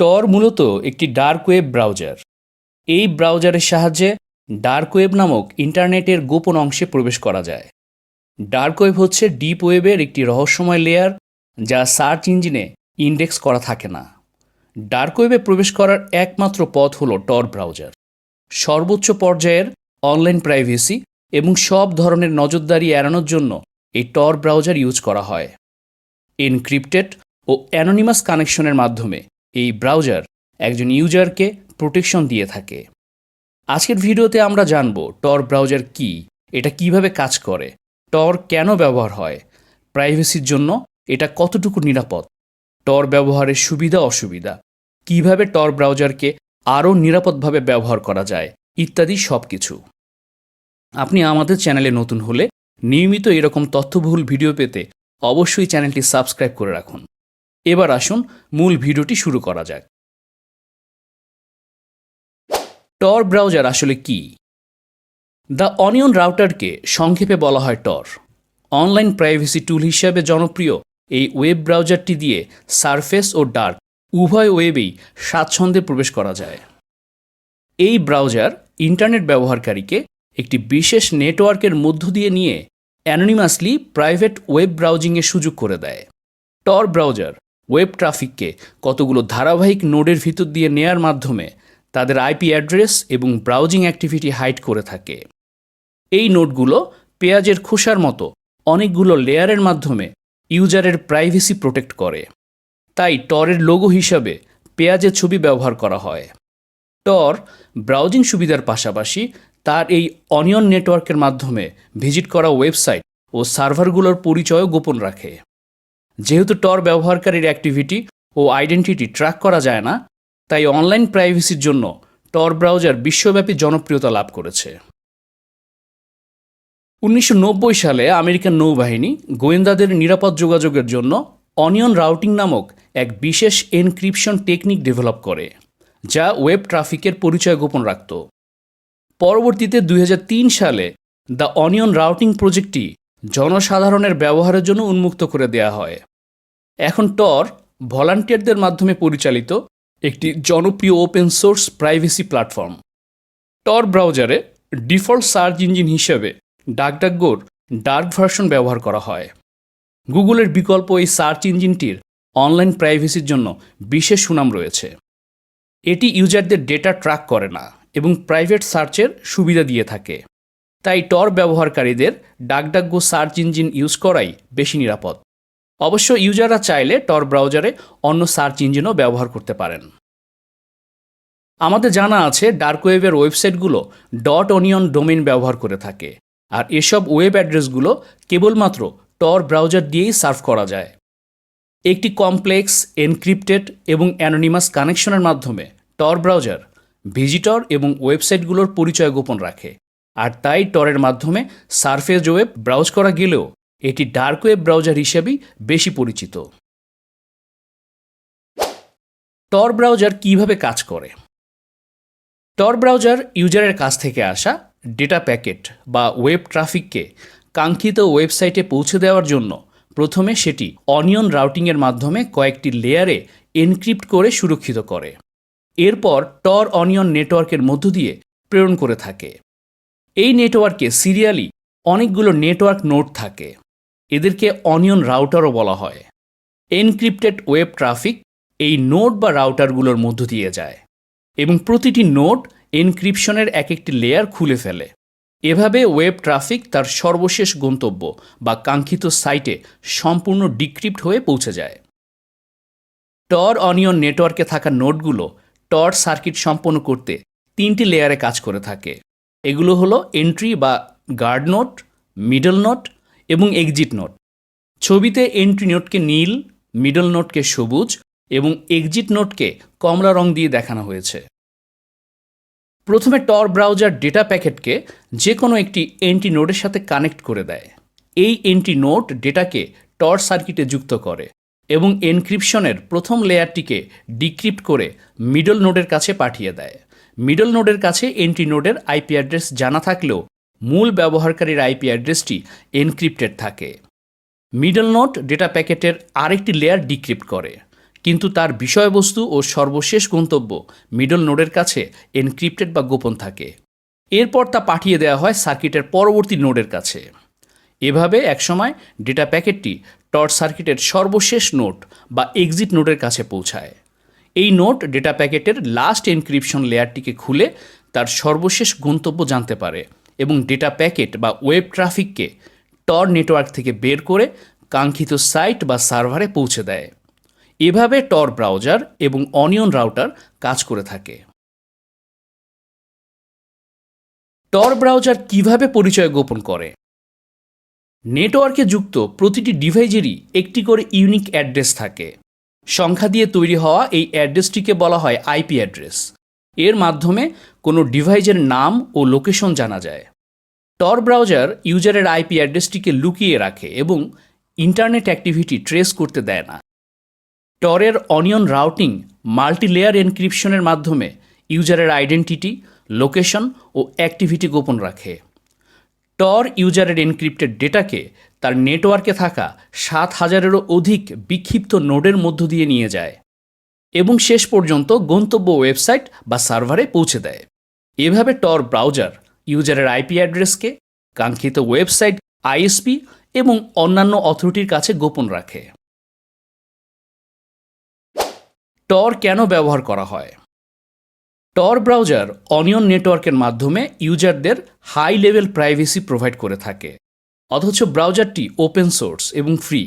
টর মূলত একটি dark web browser. এই ব্রাউজারের সাহায্যে ডার্ক ওয়েব নামক ইন্টারনেটের গোপন অংশে প্রবেশ করা যায়। ডার্ক ওয়েব হচ্ছে ডিপ ওয়েবের একটি রহস্যময় লেয়ার যা সার্চ ইঞ্জিনে ইন্ডেক্স করা থাকে না। ডার্ক ওয়েবে প্রবেশ করার একমাত্র পথ হলো টর ব্রাউজার। সর্বোচ্চ পর্যায়ের অনলাইন প্রাইভেসি এবং সব ধরনের নজরদারি এড়ানোর জন্য এই টর ব্রাউজার ইউজ করা হয়। এনক্রিপ্টেড ও অ্যানোনিমাস কানেকশনের মাধ্যমে এই ব্রাউজার একজন ইউজারকে প্রোটেকশন দিয়ে থাকে। আজকের ভিডিওতে আমরা জানব টর ব্রাউজার কি, এটা কীভাবে কাজ করে টর কেন ব্যবহার হয় প্রাইভেসির জন্য এটা কতটুকু নিরাপদ টর ব্যবহারের সুবিধা অসুবিধা, কীভাবে টর ব্রাউজারকে আরও নিরাপদভাবে ব্যবহার করা যায়, ইত্যাদি সব কিছু আপনি আমাদের চ্যানেলে নতুন হলে নিয়মিত এরকম তথ্যবহুল ভিডিও পেতে অবশ্যই চ্যানেলটি সাবস্ক্রাইব করে রাখুন। এবার আসুন মূল ভিডিওটি শুরু করা যাক। টর ব্রাউজার আসলে কি? দ্য অনিয়ন রাউটারকে সংক্ষেপে বলা হয় টর। অনলাইন প্রাইভেসি টুল হিসাবে জনপ্রিয় এই ওয়েব ব্রাউজারটি দিয়ে সারফেস ও ডার্ক উভয় ওয়েবেই স্বাচ্ছন্দ্যে প্রবেশ করা যায়। এই ব্রাউজার ইন্টারনেট ব্যবহারকারীকে একটি বিশেষ নেটওয়ার্কের মধ্য দিয়ে নিয়ে অ্যানোনিমাসলি প্রাইভেট ওয়েব ব্রাউজিংয়ের সুযোগ করে দেয়। টর ব্রাউজার ওয়েব ট্রাফিককে কতগুলো ধারাবাহিক নোডের ভিতর দিয়ে নেয়ার মাধ্যমে তাদের আইপি অ্যাড্রেস এবং ব্রাউজিং অ্যাক্টিভিটি হাইড করে থাকে। এই নোটগুলো পেঁয়াজের খোসার মতো অনেকগুলো লেয়ারের মাধ্যমে ইউজারের প্রাইভেসি প্রোটেক্ট করে। তাই টরের লোগো হিসাবে পেঁয়াজের ছবি ব্যবহার করা হয়। টর ব্রাউজিং সুবিধার পাশাপাশি তার এই অনিয়ন নেটওয়ার্কের মাধ্যমে ভিজিট করা ওয়েবসাইট ও সার্ভারগুলোর পরিচয়ও গোপন রাখে। যেহেতু টর ব্যবহারকারীর অ্যাক্টিভিটি ও আইডেন্টিটি ট্র্যাক করা যায় না, তাই অনলাইন প্রাইভেসির জন্য টর ব্রাউজার বিশ্বব্যাপী জনপ্রিয়তা লাভ করেছে। উনিশশো নব্বই সালে আমেরিকান নৌবাহিনী গোয়েন্দাদের নিরাপদ যোগাযোগের জন্য অনিয়ন রাউটিং নামক এক বিশেষ এনক্রিপশন টেকনিক ডেভেলপ করে, যা ওয়েব ট্রাফিকের পরিচয় গোপন রাখত। পরবর্তীতে দুই হাজার তিন সালে দ্য অনিয়ন রাউটিং প্রজেক্টটি জনসাধারণের ব্যবহারের জন্য উন্মুক্ত করে দেয়া হয়। এখন টর ভলান্টিয়ারদের মাধ্যমে পরিচালিত একটি জনপ্রিয় open source privacy platform Tor ব্রাউজারে ডিফল্ট সার্চ ইঞ্জিন হিসেবে ডাকডাকগোর ডার্ক ভার্সন ব্যবহার করা হয়। গুগলের বিকল্প এই সার্চ ইঞ্জিনটির অনলাইন প্রাইভেসির জন্য বিশেষ সুনাম রয়েছে। এটি ইউজারদের ডেটা ট্র্যাক করে না এবং প্রাইভেট সার্চের সুবিধা দিয়ে থাকে। তাই টর ব্যবহারকারীদের ডাকডাকগো সার্চ ইঞ্জিন ইউজ করাই বেশি নিরাপদ। অবশ্য ইউজাররা চাইলে টর ব্রাউজারে অন্য সার্চ ইঞ্জিনও ব্যবহার করতে পারেন। আমাদের জানা আছে ডার্ক ওয়েবের ওয়েবসাইটগুলো ডট অনিয়ন ডোমেন ব্যবহার করে থাকে আর এসব ওয়েব অ্যাড্রেসগুলো কেবলমাত্র টর ব্রাউজার দিয়েই সার্ভ করা যায়। একটি কমপ্লেক্স এনক্রিপ্টেড এবং অ্যানোনিমাস কানেকশনের মাধ্যমে টর ব্রাউজার ভিজিটর এবং ওয়েবসাইটগুলোর পরিচয় গোপন রাখে। আর তাই টরের মাধ্যমে সারফেস ওয়েব ব্রাউজ করা গেলেও এটি ডার্ক ওয়েব ব্রাউজার হিসেবেই বেশি পরিচিত। টর ব্রাউজার কীভাবে কাজ করে? টর ব্রাউজার ইউজারের কাছ থেকে আসা ডেটা প্যাকেট বা ওয়েব ট্রাফিককে কাঙ্ক্ষিত ওয়েবসাইটে পৌঁছে দেওয়ার জন্য প্রথমে সেটি অনিয়ন রাউটিংয়ের মাধ্যমে কয়েকটি লেয়ারে এনক্রিপ্ট করে সুরক্ষিত করে। এরপর টর অনিয়ন নেটওয়ার্কের মধ্য দিয়ে প্রেরণ করে থাকে। এই নেটওয়ার্কে সিরিয়ালি অনেকগুলো নেটওয়ার্ক নোড থাকে। এদেরকে অনিয়ন রাউটারও বলা হয়। এনক্রিপ্টেড ওয়েব ট্রাফিক এই নোড বা রাউটারগুলোর মধ্য দিয়ে যায় এবং প্রতিটি নোড এনক্রিপশনের এক একটি লেয়ার খুলে ফেলে। এভাবে ওয়েব ট্রাফিক তার সর্বশেষ গন্তব্য বা কাঙ্ক্ষিত সাইটে সম্পূর্ণ ডিক্রিপ্ট হয়ে পৌঁছে যায়। টর অনিয়ন নেটওয়ার্কে থাকা নোটগুলো টর সার্কিট সম্পন্ন করতে তিনটি লেয়ারে কাজ করে থাকে। এগুলো হলো এন্ট্রি বা গার্ড নোট মিডল নোট এবং এক্সিট নোট ছবিতে এন্ট্রি নোটকে নীল মিডল নোটকে সবুজ এবং এক্সিট নোটকে কমলা রং দিয়ে দেখানো হয়েছে। প্রথমে টর ব্রাউজার ডেটা প্যাকেটকে যে কোনো একটি এন্ট্রি নোডের সাথে কানেক্ট করে দেয়। এই এন্ট্রি নোট ডেটাকে টর সার্কিটে যুক্ত করে এবং এনক্রিপশনের প্রথম লেয়ারটিকে ডিক্রিপ্ট করে মিডল নোডের কাছে পাঠিয়ে দেয়। মিডল নোডের কাছে এন্ট্রি নোডের আইপি অ্যাড্রেস জানা থাকলেও মূল ব্যবহারকারীর আইপি অ্যাড্রেসটি এনক্রিপ্টেড থাকে। মিডল নোট ডেটা প্যাকেটের আরেকটি লেয়ার ডিক্রিপ্ট করে, কিন্তু তার বিষয়বস্তু ও সর্বশেষ গন্তব্য মিডল নোডের কাছে এনক্রিপ্টেড বা গোপন থাকে। এরপর তা পাঠিয়ে দেওয়া হয় সার্কিটের পরবর্তী নোডের কাছে। এভাবে একসময় ডেটা প্যাকেটটি টর্চ সার্কিটের সর্বশেষ নোট বা এক্সিট নোডের কাছে পৌঁছায়। এই নোট ডেটা প্যাকেটের লাস্ট এনক্রিপশন লেয়ারটিকে খুলে তার সর্বশেষ গন্তব্য জানতে পারে। এবং ডেটা প্যাকেট বা ওয়েব ট্রাফিককে টর নেটওয়ার্ক থেকে বের করে কাঙ্ক্ষিত সাইট বা সার্ভারে পৌঁছে দেয়। এভাবে টর ব্রাউজার এবং অনিয়ন রাউটার কাজ করে থাকে। টর ব্রাউজার কীভাবে পরিচয় গোপন করে? নেটওয়ার্কে যুক্ত প্রতিটি ডিভাইজেরই একটি করে ইউনিক অ্যাড্রেস থাকে। সংখ্যা দিয়ে তৈরি হওয়া এই অ্যাড্রেসটিকে বলা হয় আইপি অ্যাড্রেস এর মাধ্যমে কোনো ডিভাইসের নাম ও লোকেশন জানা যায়। টর ব্রাউজার ইউজারের আইপি অ্যাড্রেসটিকে লুকিয়ে রাখে এবং ইন্টারনেট অ্যাক্টিভিটি ট্রেস করতে দেয় না। টরের অনিয়ন রাউটিং মাল্টি লেয়ার এনক্রিপশনের মাধ্যমে ইউজারের আইডেন্টিটি লোকেশন ও অ্যাক্টিভিটি গোপন রাখে। টর ইউজারের এনক্রিপ্টেড ডেটাকে তার নেটওয়ার্কে থাকা সাত হাজারেরও অধিক বিক্ষিপ্ত নোডের মধ্য দিয়ে নিয়ে যায়। এবং শেষ পর্যন্ত গন্তব্য ওয়েবসাইট বা সার্ভারে পৌঁছে দেয়। এভাবে টর ব্রাউজার, ইউজারের আইপি অ্যাড্রেসকে, কাঙ্ক্ষিত ওয়েবসাইট, আইএসপি এবং অন্যান্য অথরিটির কাছে গোপন রাখে। টর কেন ব্যবহার করা হয়? টর ব্রাউজার অনিয়ন নেটওয়ার্কের মাধ্যমে ইউজারদের হাই লেভেল প্রাইভেসি প্রোভাইড করে থাকে, অথচ ব্রাউজারটি ওপেন সোর্স এবং ফ্রি।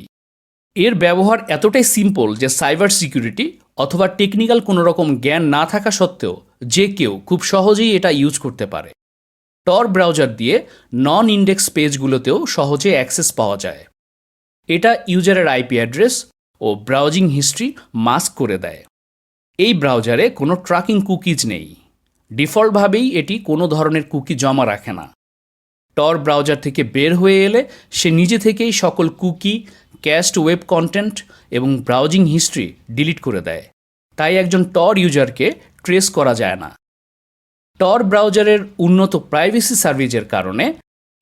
এর ব্যবহার এতটাই সিম্পল যে সাইবার সিকিউরিটি অথবা টেকনিক্যাল কোনো রকম জ্ঞান না থাকা সত্ত্বেও যে কেউ খুব সহজেই এটা ইউজ করতে পারে। টর ব্রাউজার দিয়ে নন ইন্ডেক্স পেজগুলোতেও সহজে অ্যাক্সেস পাওয়া যায়। এটা ইউজারের আইপি অ্যাড্রেস ও ব্রাউজিং হিস্ট্রি মাস্ক করে দেয়। এই ব্রাউজারে কোনো ট্র্যাকিং কুকিজ নেই। ডিফল্টভাবেই এটি কোনো ধরনের কুকি জমা রাখে না। টর ব্রাউজার থেকে বের হয়ে এলে সে নিজে থেকেই সকল কুকি ক্যাস্ট ওয়েব কন্টেন্ট এবং ব্রাউজিং হিস্ট্রি ডিলিট করে দেয়। তাই একজন টর ইউজারকে ট্রেস করা যায় না। টর ব্রাউজারের উন্নত প্রাইভেসি সার্ভিসের কারণে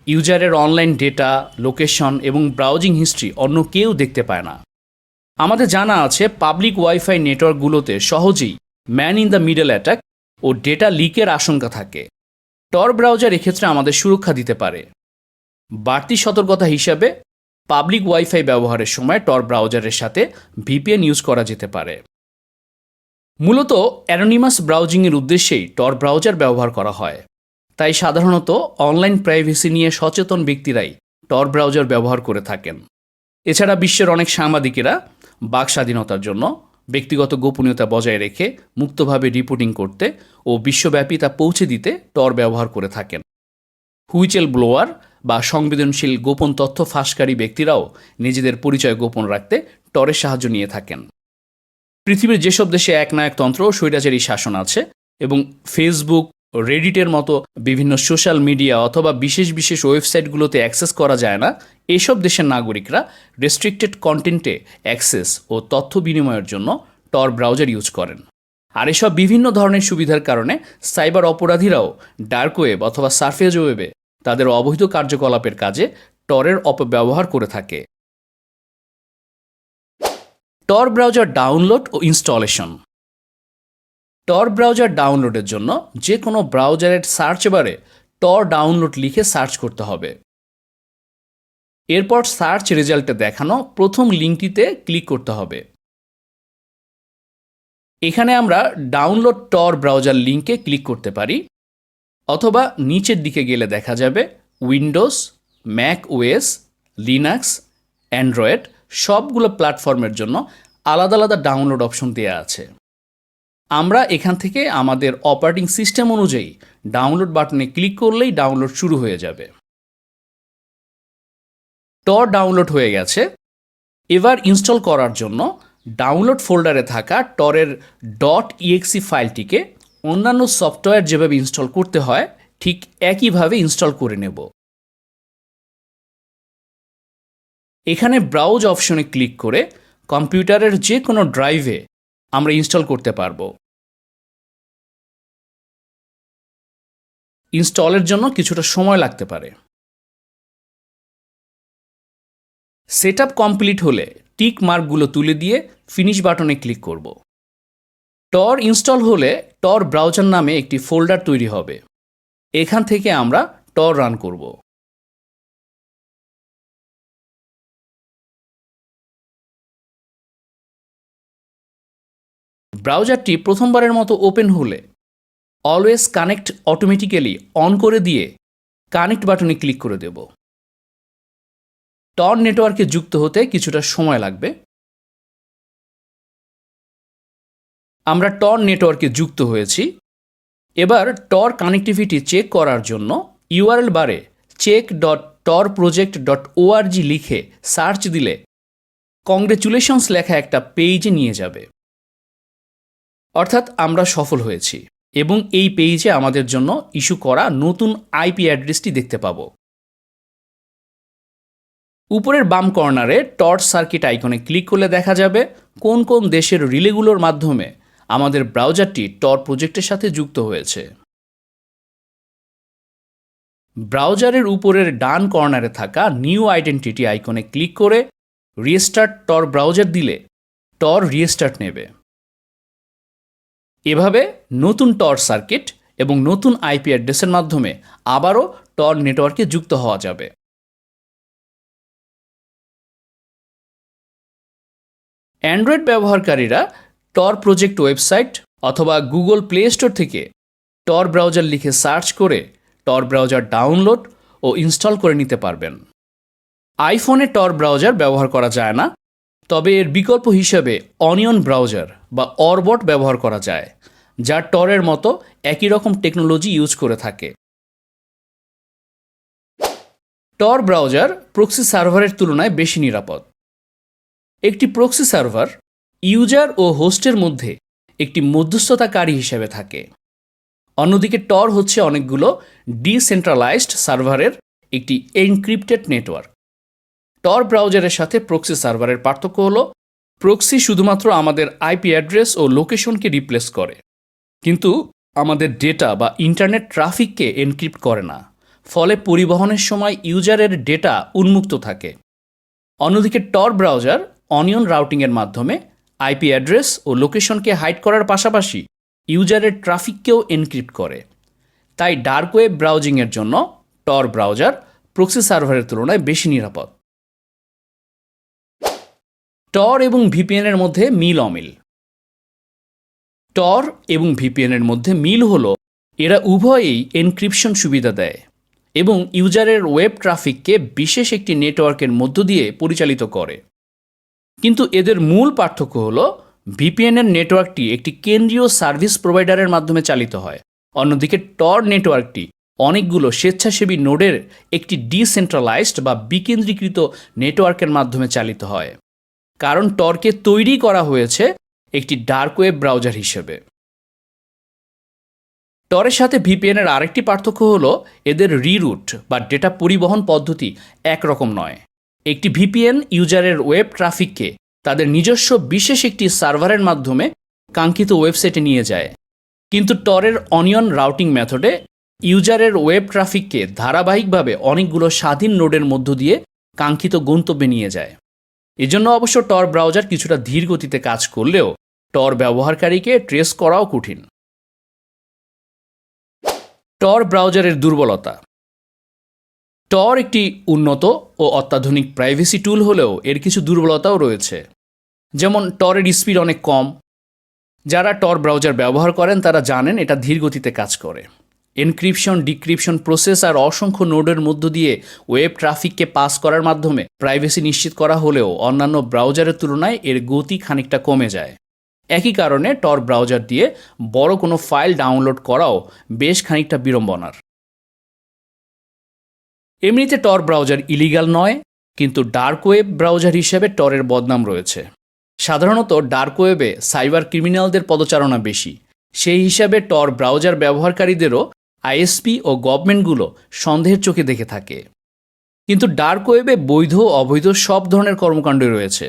ইউজারের অনলাইন ডেটা লোকেশন এবং ব্রাউজিং হিস্ট্রি অন্য কেউ দেখতে পায় না। আমাদের জানা আছে পাবলিক ওয়াইফাই নেটওয়ার্কগুলোতে সহজেই man in the middle attack O data লিকের আশঙ্কা থাকে। টর ব্রাউজার এক্ষেত্রে আমাদের সুরক্ষা দিতে পারে। বাড়তি সতর্কতা হিসাবে পাবলিক ওয়াইফাই ব্যবহারের সময় টর ব্রাউজারের সাথে ভিপিএন ইউজ করা যেতে পারে। মূলত অ্যানোনিমাস ব্রাউজিংয়ের উদ্দেশ্যেই টর ব্রাউজার ব্যবহার করা হয়। তাই সাধারণত অনলাইন প্রাইভেসি নিয়ে সচেতন ব্যক্তিরাই টর ব্রাউজার ব্যবহার করে থাকেন। এছাড়া বিশ্বের অনেক সাংবাদিকেরা বাক স্বাধীনতার জন্য ব্যক্তিগত গোপনীয়তা বজায় রেখে মুক্তভাবে রিপোর্টিং করতে ও বিশ্বব্যাপী তা পৌঁছে দিতে টর ব্যবহার করে থাকেন। হুইচেল ব্লোয়ার বা সংবেদনশীল গোপন তথ্য ফাঁসকারী ব্যক্তিরাও নিজেদের পরিচয় গোপন রাখতে টরের সাহায্য নিয়ে থাকেন। পৃথিবীর যেসব দেশে এক একনায়কতন্ত্র স্বৈরাচারী শাসন আছে এবং ফেসবুক রেডিটের মতো বিভিন্ন সোশ্যাল মিডিয়া অথবা বিশেষ বিশেষ ওয়েবসাইটগুলোতে অ্যাক্সেস করা যায় না, এসব দেশের নাগরিকরা রেস্ট্রিক্টেড কন্টেন্টে অ্যাক্সেস ও তথ্য বিনিময়ের জন্য টর ব্রাউজার ইউজ করেন। আর এসব বিভিন্ন ধরনের সুবিধার কারণে সাইবার অপরাধীরাও ডার্ক ওয়েব অথবা সার্ফেজ ওয়েবে তাদের অবৈধ কার্যকলাপের কাজে টরের অপব্যবহার করে থাকে। টর ব্রাউজার ডাউনলোড ও ইনস্টলেশন। টর ব্রাউজার ডাউনলোডের জন্য যে কোনো ব্রাউজারের সার্চ বারে টর ডাউনলোড লিখে সার্চ করতে হবে। এরপর সার্চ রেজাল্টে দেখানো প্রথম লিঙ্কটিতে ক্লিক করতে হবে। এখানে আমরা ডাউনলোড টর ব্রাউজার লিঙ্কে ক্লিক করতে পারি। অথবা নিচের দিকে গেলে দেখা যাবে Windows, Mac OS Linux, Android সবগুলো প্ল্যাটফর্মের জন্য আলাদা আলাদা ডাউনলোড অপশন দেওয়া আছে। আমরা এখান থেকে আমাদের অপারেটিং সিস্টেম অনুযায়ী ডাউনলোড বাটনে ক্লিক করলেই ডাউনলোড শুরু হয়ে যাবে। টর ডাউনলোড হয়ে গেছে। এবার ইনস্টল করার জন্য ডাউনলোড ফোল্ডারে থাকা টরের ডট ইএক্সি ফাইলটিকে অন্যান্য সফটওয়্যার যেভাবে ইনস্টল করতে হয়, ঠিক একইভাবে ইনস্টল করে নেব। এখানে ব্রাউজ অপশনে ক্লিক করে কম্পিউটারের যে কোনো ড্রাইভে আমরা ইনস্টল করতে পারব। ইনস্টলের জন্য কিছুটা সময় লাগতে পারে। সেট কমপ্লিট হলে টিক মার্কগুলো তুলে দিয়ে ফিনিশ বাটনে ক্লিক করব। টর ইনস্টল হলে টর ব্রাউজার নামে একটি ফোল্ডার তৈরি হবে। এখান থেকে আমরা টর রান করব। ব্রাউজারটি প্রথমবারের মতো ওপেন হলে অলওয়েজ কানেক্ট অটোমেটিক্যালি অন করে দিয়ে কানেক্ট বাটনে ক্লিক করে দেব। টর নেটওয়ার্কে যুক্ত হতে কিছুটা সময় লাগবে। আমরা টর নেটওয়ার্কে যুক্ত হয়েছি। এবার টর কানেক্টিভিটি চেক করার জন্য ইউআরএল বারে check dot Tor project dot ORG লিখে সার্চ দিলে কংগ্রেচুলেশনস লেখা একটা পেজে নিয়ে যাবে। অর্থাৎ আমরা সফল হয়েছি এবং এই পেজে আমাদের জন্য ইস্যু করা নতুন আইপি অ্যাড্রেসটি দেখতে পাব। উপরের বাম কর্নারে টর্চ সার্কিট আইকনে ক্লিক করলে দেখা যাবে কোন কোন দেশের রিলেগুলোর মাধ্যমে আমাদের ব্রাউজারটি টর প্রজেক্টের সাথে যুক্ত হয়েছে। ব্রাউজারের উপরের ডান কর্নারে থাকা নিউ আইডেন্টিটি আইকনে ক্লিক করে রিস্টার্ট টর ব্রাউজার দিলে টর রিস্টার্ট নেবে। এভাবে নতুন টর সার্কিট এবং নতুন আইপি অ্যাড্রেসের মাধ্যমে আবারও টর নেটওয়ার্কে যুক্ত হওয়া যাবে। অ্যান্ড্রয়েড ব্যবহারকারীরা টর প্রজেক্ট ওয়েবসাইট অথবা গুগল প্লে স্টোর থেকে টর ব্রাউজার লিখে সার্চ করে টর ব্রাউজার ডাউনলোড ও ইনস্টল করে নিতে পারবেন। আইফোনে টর ব্রাউজার ব্যবহার করা যায় না, তবে এর বিকল্প হিসেবে অনিয়ন ব্রাউজার বা অরবট ব্যবহার করা যায়, যা টরের মতো একই রকম টেকনোলজি ইউজ করে থাকে। টর ব্রাউজার প্রক্সি সার্ভারের তুলনায় বেশি নিরাপদ। একটি প্রক্সি সার্ভার ইউজার ও হোস্টের মধ্যে একটি মধ্যস্থতাকারী হিসেবে থাকে। অন্যদিকে টর হচ্ছে অনেকগুলো ডিসেন্ট্রালাইজড সার্ভারের একটি এনক্রিপ্টেড নেটওয়ার্ক। টর ব্রাউজারের সাথে প্রক্সি সার্ভারের পার্থক্য হল, প্রক্সি শুধুমাত্র আমাদের আইপি অ্যাড্রেস ও লোকেশনকে রিপ্লেস করে। কিন্তু আমাদের ডেটা বা ইন্টারনেট ট্রাফিককে এনক্রিপ্ট করে না। ফলে পরিবহনের সময় ইউজারের ডেটা উন্মুক্ত থাকে। অন্যদিকে টর ব্রাউজার অনিয়ন রাউটিংয়ের মাধ্যমে আইপি অ্যাড্রেস ও লোকেশনকে হাইড করার পাশাপাশি ইউজারের ট্রাফিককেও এনক্রিপ্ট করে। তাই ডার্ক ওয়েব ব্রাউজিংয়ের জন্য টর ব্রাউজার প্রক্সি সার্ভারের তুলনায় বেশি নিরাপদ। টর এবং ভিপিএনের মধ্যে মিল অমিল। টর এবং ভিপিএনের মধ্যে মিল হল, এরা উভয়েই এনক্রিপশন সুবিধা দেয় এবং ইউজারের ওয়েব ট্রাফিককে বিশেষ একটি নেটওয়ার্কের মধ্য দিয়ে পরিচালিত করে। কিন্তু এদের মূল পার্থক্য হল ভিপিএনের নেটওয়ার্কটি একটি কেন্দ্রীয় সার্ভিস প্রোভাইডারের মাধ্যমে চালিত হয়। অন্যদিকে টর নেটওয়ার্কটি অনেকগুলো স্বেচ্ছাসেবী নোডের একটি ডিসেন্ট্রালাইজড বা বিকেন্দ্রীকৃত নেটওয়ার্কের মাধ্যমে চালিত হয়। কারণ টর্কে তৈরি করা হয়েছে একটি ডার্ক ওয়েব ব্রাউজার হিসেবে। টরের সাথে ভিপিএনের আরেকটি পার্থক্য হল এদের রিরুট বা ডেটা পরিবহন পদ্ধতি একরকম নয়। একটি ভিপিএন ইউজারের ওয়েব ট্রাফিককে তাদের নিজস্ব বিশেষ একটি সার্ভারের মাধ্যমে কাঙ্ক্ষিত ওয়েবসাইটে নিয়ে যায়। কিন্তু টরের অনিয়ন রাউটিং মেথডে ইউজারের ওয়েব ট্রাফিককে ধারাবাহিকভাবে অনেকগুলো স্বাধীন নোডের মধ্য দিয়ে কাঙ্ক্ষিত গন্তব্যে নিয়ে যায়। এজন্য অবশ্য টর ব্রাউজার কিছুটা ধীর গতিতে কাজ করলেও টর ব্যবহারকারীকে ট্রেস করাও কঠিন। টর ব্রাউজারের দুর্বলতা টর একটি উন্নত ও অত্যাধুনিক প্রাইভেসি টুল হলেও এর কিছু দুর্বলতাও রয়েছে। যেমন টরের স্পিড অনেক কম। যারা টর ব্রাউজার ব্যবহার করেন, তারা জানেন এটা ধীর গতিতে কাজ করে। এনক্রিপশন, ডিক্রিপশন প্রসেস আর অসংখ্য নোডের মধ্য দিয়ে ওয়েব ট্রাফিককে পাস করার মাধ্যমে প্রাইভেসি নিশ্চিত করা হলেও অন্যান্য ব্রাউজারের তুলনায় এর গতি খানিকটা কমে যায়। একই কারণে টর ব্রাউজার দিয়ে বড় কোনো ফাইল ডাউনলোড করাও বেশ খানিকটা বিড়ম্বনার। এমনিতে টর ব্রাউজার ইলিগাল নয়, কিন্তু ডার্ক ওয়েব ব্রাউজার হিসেবে টরের বদনাম রয়েছে। সাধারণত ডার্ক ওয়েবে সাইবার ক্রিমিনালদের পদচারণা বেশি। সেই হিসাবে টর ব্রাউজার ব্যবহারকারীদেরও আইএসপি ও গভর্নমেন্টগুলো সন্দেহের চোখে দেখে থাকে। কিন্তু ডার্ক ওয়েবে বৈধ অবৈধ সব ধরনের কর্মকাণ্ড রয়েছে।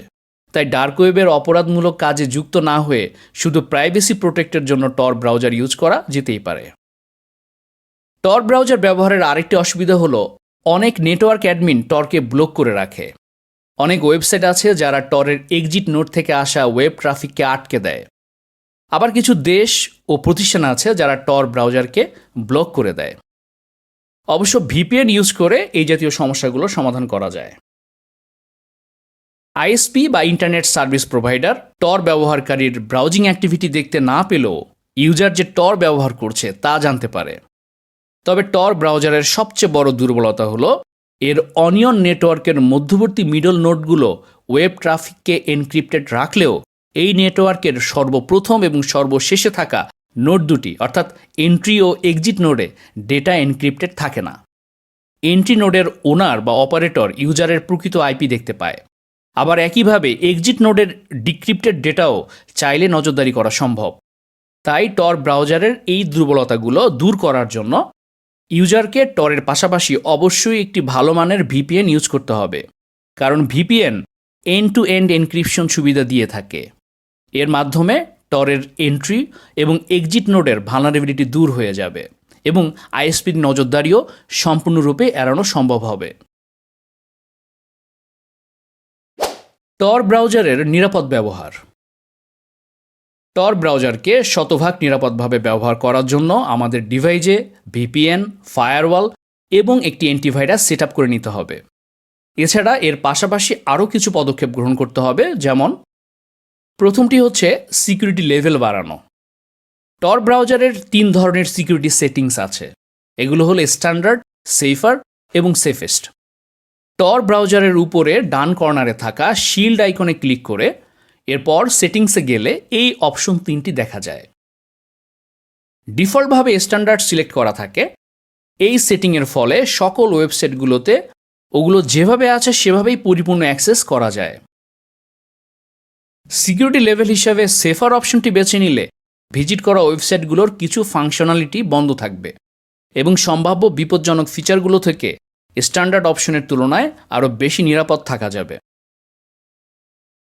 তাই ডার্ক ওয়েবের অপরাধমূলক কাজে যুক্ত না হয়ে শুধু প্রাইভেসি প্রোটেক্টের জন্য টর ব্রাউজার ইউজ করা যেতেই পারে। টর ব্রাউজার ব্যবহারের আরেকটি অসুবিধা হলো অনেক নেটওয়ার্ক অ্যাডমিন টরকে ব্লক করে রাখে। অনেক ওয়েবসাইট আছে যারা টরের এক্সিট নোট থেকে আসা ওয়েব ট্রাফিককে আটকে দেয়। আবার কিছু দেশ ও প্রতিষ্ঠান আছে যারা টর ব্রাউজারকে ব্লক করে দেয়। অবশ্য ভিপিএন ইউজ করে এই জাতীয় সমস্যাগুলো সমাধান করা যায়। আইএসপি বা ইন্টারনেট সার্ভিস প্রোভাইডার টর ব্যবহারকারীর ব্রাউজিং অ্যাক্টিভিটি দেখতে না পেলেও ইউজার যে টর ব্যবহার করছে তা জানতে পারে। তবে টর ব্রাউজারের সবচেয়ে বড় দুর্বলতা হলো, এর অনিয়ন নেটওয়ার্কের মধ্যবর্তী মিডল নোটগুলো ওয়েব ট্রাফিককে এনক্রিপ্টেড রাখলেও এই নেটওয়ার্কের সর্বপ্রথম এবং সর্বশেষে থাকা নোট দুটি, অর্থাৎ এন্ট্রি ও এক্সিট নোডে ডেটা এনক্রিপ্টেড থাকে না। এন্ট্রি নোডের ওনার বা অপারেটর ইউজারের প্রকৃত আইপি দেখতে পায়। আবার একইভাবে এক্সিট নোডের ডিক্রিপ্টেড ডেটাও চাইলে নজরদারি করা সম্ভব। তাই টর ব্রাউজারের এই দুর্বলতাগুলো দূর করার জন্য ইউজারকে টরের পাশাপাশি অবশ্যই একটি ভালো মানের ভিপিএন ইউজ করতে হবে, কারণ VPN end to end encryption সুবিধা দিয়ে থাকে। এর মাধ্যমে টরের এন্ট্রি এবং এক্সিট নোডের ভালনারেবিলিটি দূর হয়ে যাবে এবং আইএসপির নজরদারিও সম্পূর্ণরূপে এড়ানো সম্ভব হবে। টর ব্রাউজারের নিরাপদ ব্যবহার। টর ব্রাউজারকে শতভাগ নিরাপদভাবে ব্যবহার করার জন্য আমাদের ডিভাইসে ভিপিএন, ফায়ারওয়াল এবং একটি অ্যান্টিভাইরাস সেট করে নিতে হবে। এছাড়া এর পাশাপাশি আরও কিছু পদক্ষেপ গ্রহণ করতে হবে, যেমন প্রথমটি হচ্ছে সিকিউরিটি লেভেল বাড়ানো। টর ব্রাউজারের তিন ধরনের সিকিউরিটি সেটিংস আছে। এগুলো হলো স্ট্যান্ডার্ড, সেফার এবং সেফেস্ট। টর ব্রাউজারের উপরে ডান কর্নারে থাকা শিল্ড আইকনে ক্লিক করে এরপর সেটিংসে গেলে এই অপশন তিনটি দেখা যায়। ডিফল্টভাবে স্ট্যান্ডার্ড সিলেক্ট করা থাকে। এই সেটিংয়ের ফলে সকল ওয়েবসাইটগুলোতে ওগুলো যেভাবে আছে সেভাবেই পরিপূর্ণ অ্যাক্সেস করা যায়। সিকিউরিটি লেভেল হিসাবে সেফার অপশনটি বেছে নিলে ভিজিট করা ওয়েবসাইটগুলোর কিছু ফাংশনালিটি বন্ধ থাকবে এবং সম্ভাব্য বিপজ্জনক ফিচারগুলো থেকে স্ট্যান্ডার্ড অপশনের তুলনায় আরও বেশি নিরাপদ থাকা যাবে।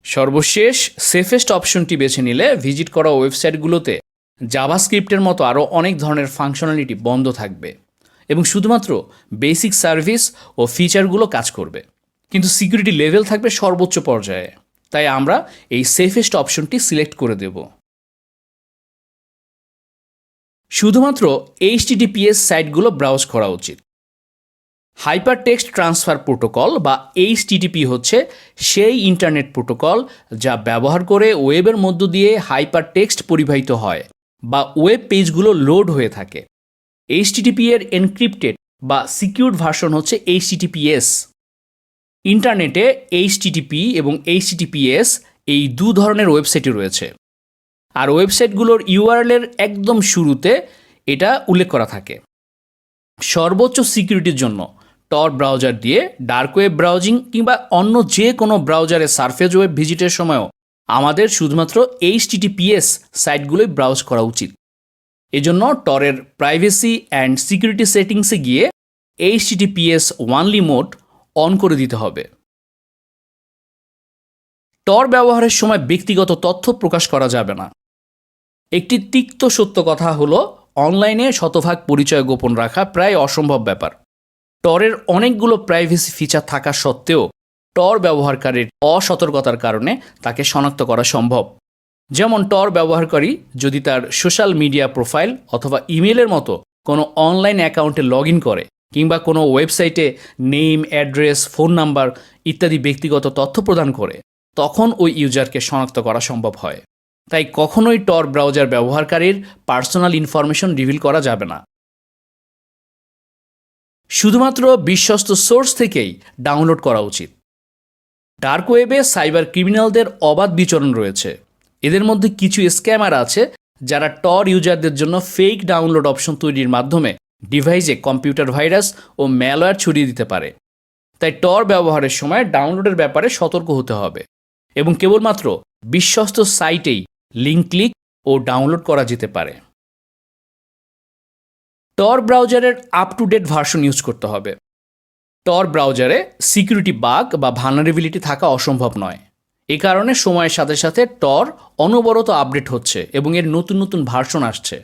সর্বশেষ সেফেস্ট অপশনটি বেছে নিলে ভিজিট করা ওয়েবসাইটগুলোতে জাভাস্ক্রিপ্টের মতো আরও অনেক ধরনের ফাংশনালিটি বন্ধ থাকবে এবং শুধুমাত্র বেসিক সার্ভিস ও ফিচারগুলো কাজ করবে। কিন্তু সিকিউরিটি লেভেল থাকবে সর্বোচ্চ পর্যায়ে। তাই আমরা এই সেফেস্ট অপশনটি সিলেক্ট করে দেব। শুধুমাত্র এইচটিটিপিএস সাইটগুলো ব্রাউজ করা উচিত। হাইপার টেক্সট ট্রান্সফার প্রোটোকল বা এইচটিটিপি হচ্ছে সেই ইন্টারনেট প্রোটোকল যা ব্যবহার করে ওয়েবের মধ্য দিয়ে হাইপার টেক্সট পরিবাহিত হয় বা ওয়েব পেজগুলো লোড হয়ে থাকে। এইচটিটিপি এর এনক্রিপ্টেড বা সিকিউরড ভার্সন হচ্ছে এইচটিটিপিএস। ইন্টারনেটে এইচটিটিপি এবং এইচটিটিপিএস এই দু ধরনের ওয়েবসাইটই রয়েছে। আর ওয়েবসাইটগুলোর ইউআরএলের একদম শুরুতে এটা উল্লেখ করা থাকে। সর্বোচ্চ সিকিউরিটির জন্য টর ব্রাউজার দিয়ে ডার্ক ওয়েব ব্রাউজিং কিংবা অন্য যে কোনো ব্রাউজারে সারফেস ওয়েব ভিজিটের সময়ও আমাদের শুধুমাত্র এইচটিটিপিএস সাইটগুলোই ব্রাউজ করা উচিত। এজন্য টরের প্রাইভেসি অ্যান্ড সিকিউরিটি সেটিংসে গিয়ে এইচটিটিপিএস ওয়ানলি মোড অন করে দিতে হবে। টর ব্যবহারের সময় ব্যক্তিগত তথ্য প্রকাশ করা যাবে না। একটি তিক্ত সত্য কথা হলো অনলাইনে শতভাগ পরিচয় গোপন রাখা প্রায় অসম্ভব ব্যাপার। টরের অনেকগুলো প্রাইভেসি ফিচার থাকা সত্ত্বেও টর ব্যবহারকারীর অসতর্কতার কারণে তাকে শনাক্ত করা সম্ভব। যেমন টর ব্যবহারকারী যদি তার সোশ্যাল মিডিয়া প্রোফাইল অথবা ইমেলের মতো কোনো অনলাইন অ্যাকাউন্টে লগ করে কিংবা কোনো ওয়েবসাইটে নেম অ্যাড্রেস ফোন নাম্বার ইত্যাদি ব্যক্তিগত তথ্য প্রদান করে, তখন ওই ইউজারকে শনাক্ত করা সম্ভব হয়। তাই কখনোই টর ব্রাউজার ব্যবহারকারীর পার্সোনাল ইনফরমেশন রিভিল করা যাবে না। শুধুমাত্র বিশ্বস্ত সোর্স থেকেই ডাউনলোড করা উচিত। ডার্ক ওয়েবে সাইবার ক্রিমিনালদের অবাধ বিচরণ রয়েছে। এদের মধ্যে কিছু স্ক্যামার আছে যারা টর ইউজারদের জন্য ফেক ডাউনলোড অপশন তৈরির মাধ্যমে ডিভাইসে কম্পিউটার ভাইরাস ও ম্যালওয়্যার ছড়িয়ে দিতে পারে। তাই টর ব্যবহারের সময় ডাউনলোডের ব্যাপারে সতর্ক হতে হবে এবং কেবলমাত্র বিশ্বস্ত সাইটেই লিঙ্ক ক্লিক ও ডাউনলোড করা যেতে পারে। Tor ব্রাউজারের up to date version use করতে হবে। টর ব্রাউজারে সিকিউরিটি বাগ বা ভালনারেবিলিটি থাকা অসম্ভব নয়। এ কারণে সময়ের সাথে সাথে টর অনবরত আপডেট হচ্ছে এবং এর নতুন নতুন ভার্সন আসছে।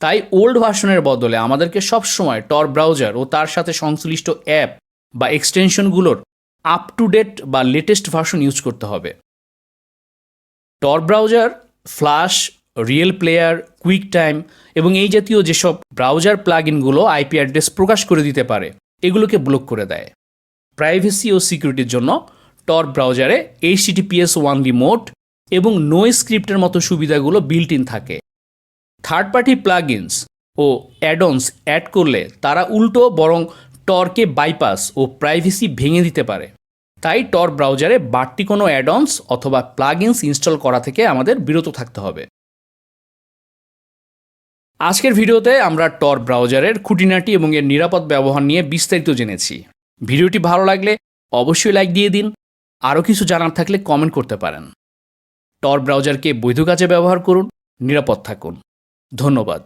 তাই ওল্ড ভার্সনের বদলে আমাদেরকে সবসময় টর ব্রাউজার ও তার সাথে সংশ্লিষ্ট অ্যাপ বা এক্সটেনশনগুলোর আপ টু ডেট বা লেটেস্ট ভার্সন ইউজ করতে হবে। Tor browser Flash RealPlayer QuickTime এবং এই জাতীয় যেসব ব্রাউজার প্লাগ ইনগুলো আইপি অ্যাড্রেস প্রকাশ করে দিতে পারে, এগুলোকে ব্লক করে দেয়। প্রাইভেসি ও সিকিউরিটির জন্য টর ব্রাউজারে এইচটিটিপিএস ওয়ানলি মোড এবং নো স্ক্রিপ্টের মতো সুবিধাগুলো বিল্ট ইন থাকে। থার্ড পার্টি প্লাগইনস ও অ্যাডনস অ্যাড করলে তারা উল্টো বরং টরকে বাইপাস ও প্রাইভেসি ভেঙে দিতে পারে। তাই টর ব্রাউজারে বাড়তি কোনো অ্যাডনস অথবা প্লাগইনস ইনস্টল করা থেকে আমাদের বিরত থাকতে হবে। আজকের ভিডিওতে আমরা টর ব্রাউজারের খুঁটিনাটি এবং এর নিরাপদ ব্যবহার নিয়ে বিস্তারিত জেনেছি। ভিডিওটি ভালো লাগলে অবশ্যই লাইক দিয়ে দিন। আরও কিছু জানার থাকলে কমেন্ট করতে পারেন। টর ব্রাউজারকে বৈধ কাজে ব্যবহার করুন, নিরাপদ থাকুন। ধন্যবাদ।